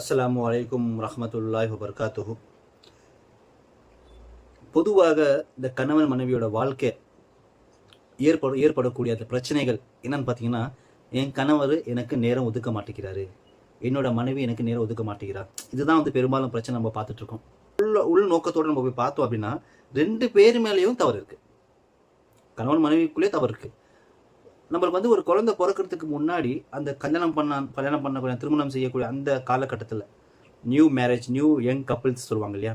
அஸ்ஸலாமு வலைக்கும் ரஹ்மத்துல்லாஹி வபர்காத்துஹு பொதுவாக இந்த கணவன் மனைவியோட வாழ்க்கை ஏற்பட ஏற்படக்கூடிய அந்த பிரச்சனைகள் என்னன்னு பார்த்தீங்கன்னா என் கணவர் எனக்கு நேரம் ஒதுக்க மாட்டேங்கிறாரு. என்னோட மனைவி எனக்கு நேரம் ஒதுக்க மாட்டேங்கிறார் இதுதான் வந்து பெரும்பாலும் பிரச்சனை நம்ம பார்த்துட்டு இருக்கோம். உள்ள உள் நோக்கத்தோடு நம்ம போய் பார்த்தோம் அப்படின்னா ரெண்டு பேர் மேலேயும் தவறு இருக்கு. கணவன் மனைவிக்குள்ளே தவறு இருக்குது நம்மளுக்கு வந்து ஒரு குழந்தை பிறக்கிறதுக்கு முன்னாடி அந்த கல்யாணம் பண்ண கல்யாணம் பண்ணக்கூடிய திருமணம் செய்யக்கூடிய அந்த காலகட்டத்தில் new marriage new young couples சொல்லுவாங்க இல்லையா?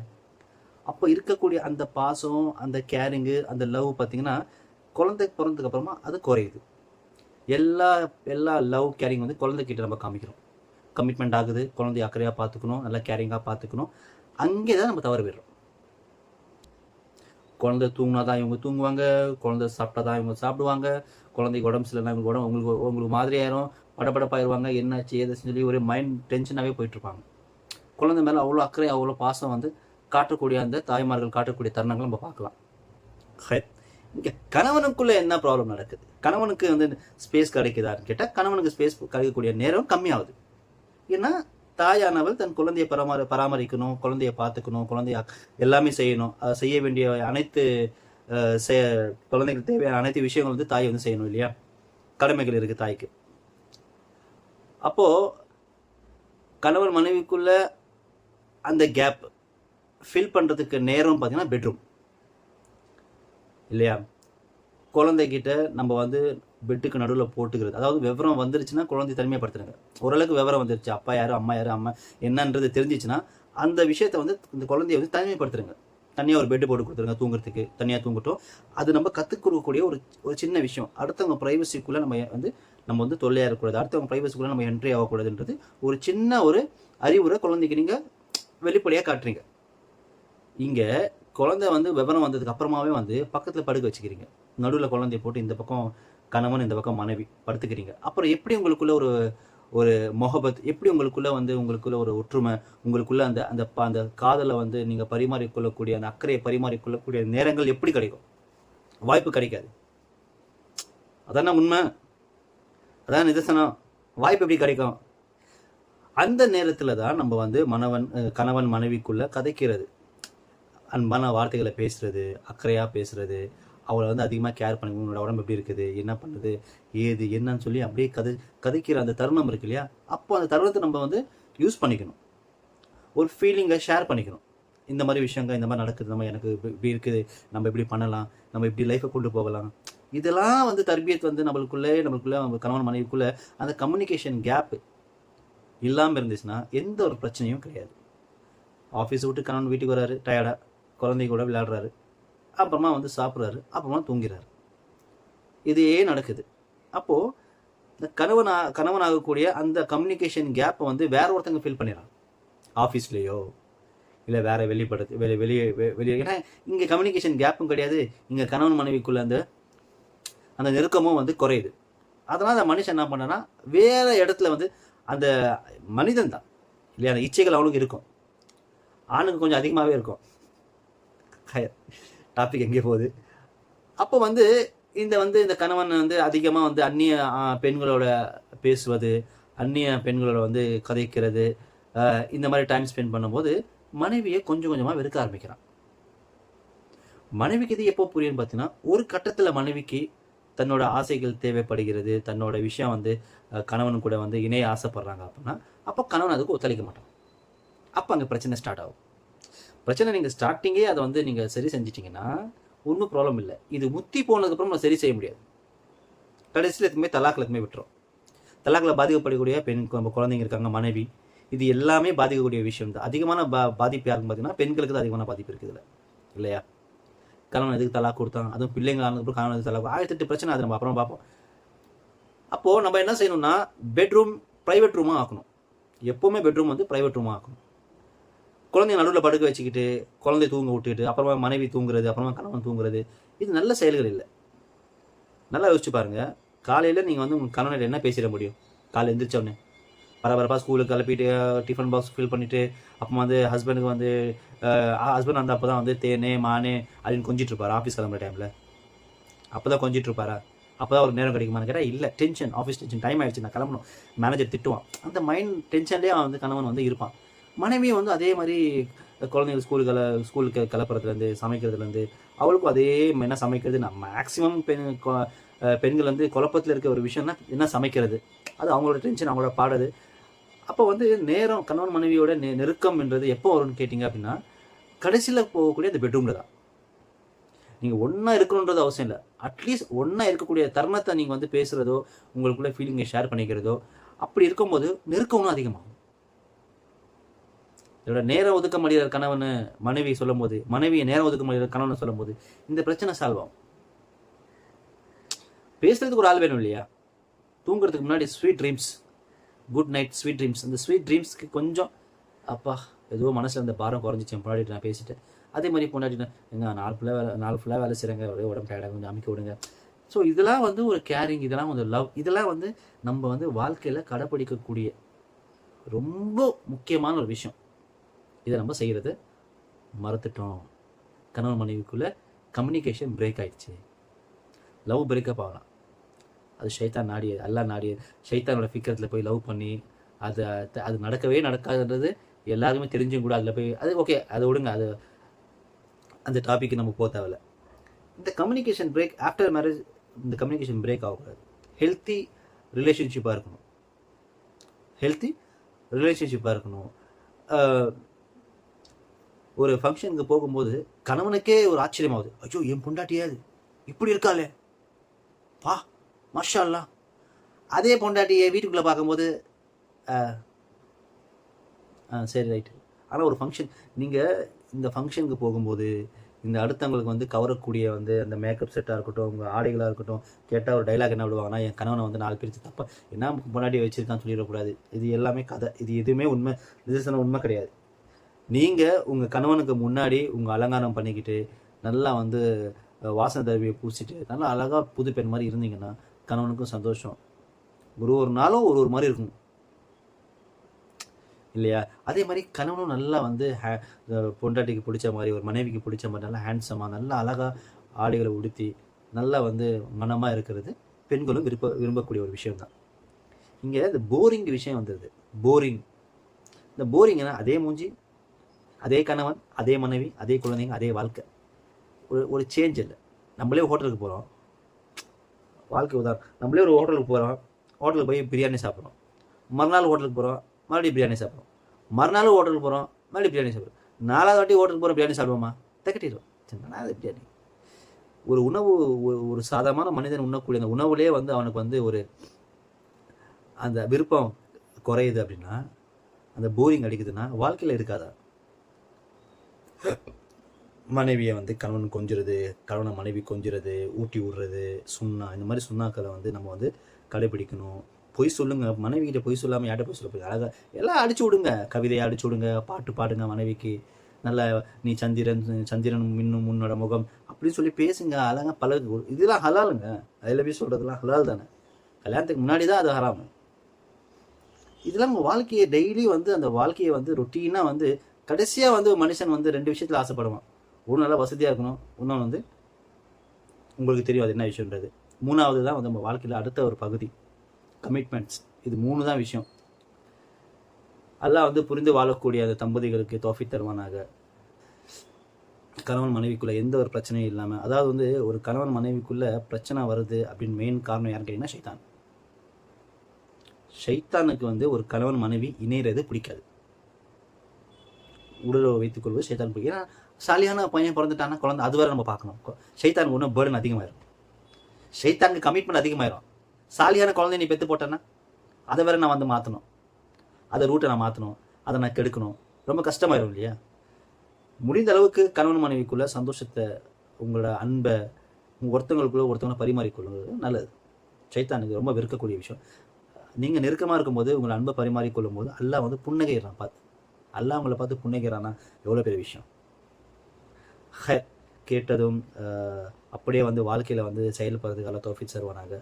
அப்போ இருக்கக்கூடிய அந்த பாசம் அந்த கேரிங்கு அந்த லவ் பார்த்தீங்கன்னா குழந்தை பிறந்ததுக்கு அப்புறமா அது குறையுது. எல்லா எல்லா லவ் கேரிங் வந்து குழந்தைக்கிட்ட நம்ம காமிக்கிறோம். கமிட்மெண்ட் ஆகுது குழந்தைய அக்கறையாக பார்த்துக்கணும் நல்லா கேரிங்காக பார்த்துக்கணும் அங்கே தான் நம்ம தவறு விடுறோம் குழந்தை தூங்கினா தான் இவங்க தூங்குவாங்க குழந்தை சாப்பிட்டா தான் இவங்க சாப்பிடுவாங்க குழந்தைக்கு உடம்பு சரியில்லைனா கூட உடம்பு உங்களுக்கு உங்களுக்கு மாதிரி ஆயிரும் படபடப்பாயிருவாங்க என்னாச்சு ஏதாச்சும் சொல்லி ஒரு மைண்ட் டென்ஷனாகவே போயிட்டுருப்பாங்க. குழந்தை மேலே அவ்வளோ அக்கறை அவ்வளோ பாசம் வந்து காட்டக்கூடிய அந்த தாய்மார்கள் காட்டக்கூடிய தருணங்கள் நம்ம பார்க்கலாம். ஹை. கணவனுக்குள்ளே என்ன ப்ராப்ளம் நடக்குது? கணவனுக்கு வந்து ஸ்பேஸ் கிடைக்குதான்னு கேட்டால் கணவனுக்கு ஸ்பேஸ் கிடைக்கக்கூடிய நேரம் கம்மியாகுது. ஏன்னா தாயானவள் தன் குழந்தையை பராமரி பராமரிக்கணும் குழந்தைய பார்த்துக்கணும் குழந்தைய எல்லாமே செய்யணும். செய்ய வேண்டிய அனைத்து செய- குழந்தைகளுக்கு தேவையான அனைத்து விஷயங்கள் வந்து தாய் வந்து செய்யணும் இல்லையா? கடமைகள் இருக்குது தாய்க்கு. அப்போ கணவன் மனைவிக்குள்ள அந்த கேப் ஃபில் பண்ணுறதுக்கு நேரம் பார்த்தீங்கன்னா பெட்ரூம் இல்லையா? குழந்தைகிட்ட நம்ம வந்து பெட்டுக்கு நடுவில் போட்டுக்கிறது. அதாவது விவரம் வந்துருச்சுன்னா குழந்தை தனிமைப்படுத்துறாங்க ஓரளவுக்கு விவரம் வந்துருச்சு. அப்பா யார் அம்மா யார் அம்மா என்னன்றது தெரிஞ்சிச்சுன்னா அந்த விஷயத்தை வந்து இந்த குழந்தைய வந்து தனிமைப்படுத்துறாங்க. தனியாக ஒரு பெட்டு போட்டு கொடுத்துருங்க தூங்குறதுக்கு. தனியாக தூங்கட்டும். அது நம்ம கற்றுக் கொடுக்கக்கூடிய ஒரு ஒரு சின்ன விஷயம். அடுத்தவங்க ப்ரைவசிக்குள்ளே நம்ம வந்து நம்ம வந்து தொல்லையாக இருக்கக்கூடாது அடுத்தவங்க ப்ரைவசிக்குள்ளே நம்ம என்ட்ரி ஆகக்கூடாதுன்றது ஒரு சின்ன ஒரு அறிவுரை குழந்தைக்கு நீங்கள் வெளிப்படையாக காட்டுறீங்க. இங்கே குழந்தை வந்து விவரம் வந்ததுக்கு அப்புறமாவே வந்து பக்கத்தில் படுக்க வச்சுக்கிறீங்க. நடுவில் குழந்தைய போட்டு இந்த பக்கம் கணவன் இந்த பக்கம் மனைவி படுத்துக்கிறீங்க. அப்புறம் எப்படி உங்களுக்குள்ள ஒரு ஒரு மொஹபத் எப்படி உங்களுக்குள்ள வந்து உங்களுக்குள்ள ஒரு ஒற்றுமை உங்களுக்குள்ள அந்த அந்த அந்த காதலை வந்து நீங்கள் பரிமாறிக்கொள்ளக்கூடிய அந்த அக்கறையை பரிமாறிக்கொள்ளக்கூடிய நேரங்கள் எப்படி கிடைக்கும்? வாய்ப்பு கிடைக்காது. அதான் உண்மை? அதான் நிதர்சனம். வாய்ப்பு எப்படி கிடைக்கும்? அந்த நேரத்தில் தான் நம்ம வந்து மனவன் கணவன் மனைவிக்குள்ள கதைக்கிறது. அன்பான வார்த்தைகளை பேசுறது அக்கறையாக பேசுறது அவளை வந்து அதிகமாக கேர் பண்ணி உன்னோட உடம்பு எப்படி இருக்குது? என்ன பண்ணுது? ஏது? என்னன்னு சொல்லி அப்படியே கதை கதைக்கிற அந்த தருணம் இருக்கு இல்லையா? அப்போ அந்த தருணத்தை நம்ம வந்து யூஸ் பண்ணிக்கணும். ஒரு ஃபீலிங்கை ஷேர் பண்ணிக்கணும். இந்த மாதிரி விஷயங்கள் இந்த மாதிரி நடக்குது நம்ம எனக்கு இப்படி இருக்குது நம்ம இப்படி பண்ணலாம் நம்ம இப்படி லைஃப்பை கொண்டு போகலாம். இதெல்லாம் வந்து தர்பியத் வந்து நம்மளுக்குள்ளே நம்மளுக்குள்ளே நம்ம கணவன் மனைவிக்குள்ளே அந்த கம்யூனிகேஷன் கேப்பு இல்லாமல் இருந்துச்சுன்னா எந்த ஒரு பிரச்சனையும் கிடையாது. ஆஃபீஸ் விட்டு கணவன் வீட்டுக்கு வராரு டயர்டாக குழந்தை கூட விளையாடுறாரு. அப்புறமா வந்து சாப்பிட்றாரு. அப்புறமா தூங்கிறாரு. இதே நடக்குது. அப்போது இந்த கணவன் கணவனாகக்கூடிய கணவன் ஆகக்கூடிய அந்த கம்யூனிகேஷன் கேப்பை வந்து வேற ஒருத்தங்க ஃபில் பண்ணிடுறாங்க. ஆஃபீஸ்லேயோ இல்லை வேற வெளிப்படுத்து வெளியே வெளியே வெளியே. ஏன்னா இங்கே கம்யூனிகேஷன் கேப்பும் கிடையாது. இங்கே கணவன் மனைவிக்குள்ள அந்த அந்த நெருக்கமும் வந்து குறையுது. அதனால் அந்த மனுஷன் என்ன பண்ணனா வேற இடத்துல வந்து அந்த மனிதன் தான். இல்லையா அந்த இச்சைகள் அவனுக்கு இருக்கும். ஆணுக்கு கொஞ்சம் அதிகமாகவே இருக்கும். டாபிக் எங்கே போகுது? அப்போ வந்து இந்த வந்து இந்த கணவன் வந்து அதிகமாக வந்து அந்நிய பெண்களோட பேசுவது அந்நிய பெண்களோட வந்து கதைக்கிறது இந்த மாதிரி டைம் ஸ்பெண்ட் பண்ணும்போது மனைவியை கொஞ்சம் கொஞ்சமாக வெறுக்க ஆரம்பிக்கிறான். மனைவிக்கு இது எப்போ புரியும்னு பார்த்தீங்கன்னா ஒரு கட்டத்தில் மனைவிக்கு தன்னோட ஆசைகள் தேவைப்படுகிறது தன்னோட விஷயம் வந்து கணவன் கூட வந்து இணைய ஆசைப்படுறாங்க அப்படின்னா அப்போ கணவன் அதுக்கு ஒத்துழைக்க மாட்டான். அப்போ அங்கே பிரச்சனை ஸ்டார்ட் ஆகும். பிரச்சனை நீங்கள் ஸ்டார்டிங்கே அதை வந்து நீங்கள் சரி செஞ்சிட்டிங்கன்னா ஒன்றும் ப்ராப்ளம் இல்லை. இது முத்தி போனதுக்கப்புறம் நம்ம சரி செய்ய முடியாது. கடைசியில் எதுவுமே தலாக்கில் எதுவுமே விட்டுரும். தலாக்கில் பாதிக்கப்படக்கூடிய பெண் நம்ம குழந்தைங்க இருக்காங்க மனைவி இது எல்லாமே பாதிக்கக்கூடிய விஷயம் தான். அதிகமான பா பாதிப்பு யாருன்னு பார்த்தீங்கன்னா பெண்களுக்கு தான் அதிகமான பாதிப்பு இருக்குது இதில். இல்லையா? கணவன் எதுக்கு தலாக் கொடுத்தான்? அதுவும் பிள்ளைங்க ஆனதுக்கப்புறம் கணவன் எதுக்கு தலாக் ஆயிரத்தி எட்டு பிரச்சனை அது நம்ம அப்புறம் பார்ப்போம். அப்போது நம்ம என்ன செய்யணும்னா பெட்ரூம் ப்ரைவேட் ரூமாக ஆக்கணும். எப்போவுமே பெட்ரூம் வந்து ப்ரைவேட் ரூமாக ஆக்கணும். குழந்தைய நடுவில் படுக்க வச்சுக்கிட்டு குழந்தைய தூங்க விட்டுக்கிட்டு அப்புறமா மனைவி தூங்குறது அப்புறமா கணவன் தூங்குறது இது நல்ல செயல்கள் இல்லை. நல்லா யோசிச்சு பாருங்க. காலையில் நீங்கள் வந்து உங்கள் கணவன் என்ன பேசிட முடியும்? காலை எந்திரிச்ச பரபரப்பாக ஸ்கூலுக்கு கிளப்பிட்டு டிஃபன் பாக்ஸ் ஃபில் பண்ணிவிட்டு அப்போ வந்து ஹஸ்பண்டுக்கு வந்து ஹஸ்பண்ட் வந்து அப்போ தான் வந்து தேனே மானே அப்படின்னு கொஞ்சிட்ருப்பார் ஆஃபீஸ் கிளம்புற டைமில் அப்போ தான் கொஞ்சிட்ருப்பாரா அப்போ தான் ஒரு நேரம் கிடைக்குமான்னு கேட்டால் இல்லை டென்ஷன் ஆஃபீஸ் டென்ஷன் டைம் ஆகிடுச்சு நான் கிளம்பணும். மேனேஜர் திட்டுவான். அந்த மைண்ட் டென்ஷன்லேயே அவன் வந்து கணவன் வந்து இருப்பான். மனைவியும் வந்து அதே மாதிரி குழந்தைங்க ஸ்கூலுக்கு ஸ்கூலுக்கு கிளப்புறதுலேருந்து சமைக்கிறதுலேருந்து அவளுக்கும் அதே என்ன சமைக்கிறது? நான் மேக்ஸிமம் பெண் பெண்கள் வந்து குழப்பத்தில் இருக்க ஒரு விஷயம்னா என்ன சமைக்கிறது? அது அவங்களோட டென்ஷன் அவங்களோட பாடுது அப்போ வந்து நேரம் கணவன் மனைவியோட நெ நெருக்கம் என்றது எப்போ வரும்னு கேட்டிங்க அப்படின்னா கடைசியில் போகக்கூடிய அந்த பெட்ரூமில் தான். நீங்கள் ஒன்றா இருக்கணுன்றது அவசியம் இல்லை. அட்லீஸ்ட் ஒன்றா இருக்கக்கூடிய தருணத்தை நீங்கள் வந்து பேசுகிறதோ உங்களுக்குள்ள ஃபீலிங்கை ஷேர் பண்ணிக்கிறதோ அப்படி இருக்கும்போது நெருக்கம் அதிகமாகும். இதோட நேரம் ஒதுக்க முடியாத கணவன் மனைவி சொல்லும்போது மனைவியை நேரம் ஒதுக்க முடியாத கணவன் சொல்லும்போது இந்த பிரச்சனை சால்வ் ஆகும். பேசுறதுக்கு ஒரு ஆள் வேணும் இல்லையா? தூங்குறதுக்கு முன்னாடி sweet dreams good night sweet dreams அந்த ஸ்வீட் ட்ரீம்ஸ்க்கு கொஞ்சம் அப்பா ஏதோ மனசில் அந்த பாரம் குறைஞ்சிச்சு பொண்டாட்டி நான் பேசிட்டேன். அதே மாதிரி பொண்டாட்டி எங்க நாலு ஃபுல்லாக வேலை நாலு ஃபுல்லாக வேலை செய்கிறாங்க ஒரே உடம்பு டயர்டாக கொஞ்சம் அமைக்க விடுங்க. ஸோ இதெல்லாம் வந்து ஒரு கேரிங் இதெல்லாம் வந்து லவ் இதெல்லாம் வந்து நம்ம வந்து வாழ்க்கையில் கடைப்பிடிக்கக்கூடிய ரொம்ப முக்கியமான ஒரு விஷயம். இதை நம்ம செய்கிறது மறந்துட்டோம். கணவன் மனைவிக்குள்ளே கம்யூனிகேஷன் பிரேக் ஆகிடுச்சு லவ் பிரேக்கப் ஆகலாம். அது ஷைத்தான் நாடியது அல்லா நாடியது ஷைத்தானோட ஃபிக்கரத்தில் போய் லவ் பண்ணி அது அது நடக்கவே நடக்காதுன்றது எல்லாருக்குமே தெரிஞ்சும் கூட அதில் போய் அது ஓகே அதை விடுங்க அது அந்த டாபிக் நம்ம போக தேவையில்ல. இந்த கம்யூனிகேஷன் பிரேக் ஆஃப்டர் மேரேஜ் இந்த கம்யூனிகேஷன் பிரேக் ஆகக்கூடாது. ஹெல்த்தி ரிலேஷன்ஷிப்பாக இருக்கணும். ஹெல்த்தி ரிலேஷன்ஷிப்பாக இருக்கணும். ஒரு ஃபங்க்ஷனுக்கு போகும்போது கணவனுக்கே ஒரு ஆச்சரியமாகுது. ஐயோ என் பொண்டாட்டியாது இப்படி இருக்காளே. பா மாஷா அல்லாஹ் அதே பொண்டாட்டியை வீட்டுக்குள்ளே பார்க்கும்போது ஆ சரி ரைட்டு ஆனால் ஒரு ஃபங்க்ஷன் நீங்கள் இந்த ஃபங்க்ஷனுக்கு போகும்போது இந்த அடுத்தவங்களுக்கு வந்து கவரக்கூடிய வந்து அந்த மேக்கப் செட்டாக இருக்கட்டும் உங்கள் ஆடைகளாக இருக்கட்டும் கேட்டால் ஒரு டைலாக் என்ன விடுவாங்கன்னா என் கணவனை வந்து நாலு பேருக்கு தப்பா என்ன முன்னாடி வச்சுருக்கான்னு சொல்லிடக்கூடாது. இது எல்லாமே கதை. இது எதுவுமே உண்மை நிதர்சனம் உண்மை கிடையாது. நீங்கள் உங்கள் கணவனுக்கு முன்னாடி உங்கள் அலங்காரம் பண்ணிக்கிட்டு நல்லா வந்து வாசன வாசனை தருவியை பூசிட்டு நல்லா அழகாக புது பெண் மாதிரி இருந்தீங்கன்னா கணவனுக்கும் சந்தோஷம். ஒரு ஒரு நாளும் ஒரு ஒரு மாதிரி இருக்கும். இல்லையா? அதே மாதிரி கணவனும் நல்லா வந்து ஹே- பொண்டாட்டிக்கு பிடிச்ச மாதிரி ஒரு மனைவிக்கு பிடிச்ச மாதிரி நல்லா ஹேண்ட்ஸமாக நல்லா அழகாக ஆடைகளை உடுத்தி நல்லா வந்து மனமாக இருக்கிறது பெண்களும் விருப்ப விரும்பக்கூடிய ஒரு விஷயம் தான் இங்கே இந்த போரிங் விஷயம் வந்துடுது போரிங் இந்த போரிங்னா அதே மூஞ்சி அதே கணவன் அதே மனைவி அதே குழந்தைங்க அதே வாழ்க்கை. ஒரு ஒரு சேஞ்ச் இல்லை. நம்மளே ஹோட்டலுக்கு போகிறோம் வாழ்க்கை உதாரணம். நம்மளே ஒரு ஹோட்டலுக்கு போகிறோம் ஹோட்டலுக்கு போய் பிரியாணி சாப்பிட்றோம். மறுநாள் ஹோட்டலுக்கு போகிறோம் மறுபடியும் பிரியாணி சாப்பிட்றோம். மறுநாள் ஹோட்டலுக்கு போகிறோம் மறுபடியும் பிரியாணி சாப்பிட்றோம். நாலாவது வாட்டி ஹோட்டலுக்கு போகிறோம் பிரியாணி சாப்பிடுவோமா? தக்கட்டிடுவோம் சின்ன அது பிரியாணி. ஒரு உணவு ஒரு ஒரு சாதாரண மனிதன் உண்ணக்கூடிய அந்த உணவுலேயே வந்து அவனுக்கு வந்து ஒரு அந்த விருப்பம் குறையுது அப்படின்னா அந்த போரிங் அடிக்குதுன்னா வாழ்க்கையில் இருக்காதா? மனைவியை வந்து கணவன் கொஞ்சுறது கணவனை மனைவி கொஞ்சுறது ஊட்டி விடுறது சுண்ணா இந்த மாதிரி சுண்ணாக்களை வந்து நம்ம வந்து கடைபிடிக்கணும். பொய் சொல்லுங்க. மனைவிகிட்ட பொய் சொல்லாமல் யார்கிட்ட பொய் சொல்ல போய் அழகாக எல்லாம் அடிச்சு விடுங்க. கவிதையை அடிச்சு விடுங்க. பாட்டு பாடுங்க மனைவிக்கு. நல்ல நீ சந்திரன் சந்திரன் மின்னும் உன்னோட முகம் அப்படின்னு சொல்லி பேசுங்க. அழகா பழகு. இதெல்லாம் ஹலாலுங்க. அதில் போய் சொல்கிறதுலாம் ஹலால் தானே. கல்யாணத்துக்கு முன்னாடி தான் அது ஹராமு. இதெல்லாம் உங்கள் வாழ்க்கையை டெய்லி வந்து அந்த வாழ்க்கையை வந்து ரொட்டீனாக வந்து கடைசியாக வந்து மனுஷன் வந்து ரெண்டு விஷயத்தில் ஆசைப்படுவான். ஒன்று நல்லா வசதியாக இருக்கணும் இன்னொன்று வந்து உங்களுக்கு தெரியும் அது என்ன விஷயன்றது மூணாவது தான் வந்து நம்ம வாழ்க்கையில் அடுத்த ஒரு பகுதி. கமிட்மெண்ட்ஸ் இது மூணு தான் விஷயம். அதெல்லாம் வந்து புரிந்து வாழக்கூடிய அந்த தம்பதிகளுக்கு தோஃபி தருவானாக. கணவன் மனைவிக்குள்ள எந்த ஒரு பிரச்சனையும் இல்லாமல் அதாவது வந்து ஒரு கணவன் மனைவிக்குள்ள பிரச்சனை வருது அப்படின்னு மெயின் காரணம் யாருன்னு கேட்டிங்கன்னா ஷைத்தான். ஷைத்தானுக்கு வந்து ஒரு கணவன் மனைவி இணையிறது பிடிக்காது. உடலை வைத்துக் கொள்வது சைத்தான் பிடிக்கும் ஏன்னா சாலியான பையன் பிறந்துட்டானா குழந்தை அது வேற நம்ம பார்க்கணும். சைத்தானுக்கு இன்னும் ஒன்றும் பேர்டன் அதிகமாயிரும். சைத்தானுக்கு கமிட்மெண்ட் அதிகமாயிரும். சாலியான குழந்தை நீ பெற்று போட்டேன்னா அதை வேற நான் வந்து மாற்றணும் அதை ரூட்டை நான் மாற்றணும் அதை நான் கெடுக்கணும். ரொம்ப கஷ்டமாயிரும் இல்லையா? முடிந்த அளவுக்கு கணவன் மனைவிக்குள்ள சந்தோஷத்தை உங்களோட அன்பை உங்கள் ஒருத்தவங்களுக்குள்ள ஒருத்தவங்களை பரிமாறிக்கொள்வது நல்லது. சைத்தானுக்கு ரொம்ப வெறுக்கக்கூடிய விஷயம். நீங்கள் நெருக்கமாக இருக்கும்போது உங்களை அன்பை பரிமாறிக்கொள்ளும் போது எல்லாம் வந்து புன்னகைறான் பார்த்து அல்லாஹ் அவங்கள பார்த்து புன்னகைறான்னா எவ்வளோ பெரிய விஷயம். ஹ, கேட்டதும் அப்படியே வந்து வாழ்க்கையில் வந்து செயல்படுறதுக்கு அல்ல தோஃபிக் வராங்க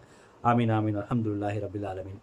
ஆமீன் ஆமீன் அல்ஹம்துலில்லாஹி ரபில் ஆலமின்.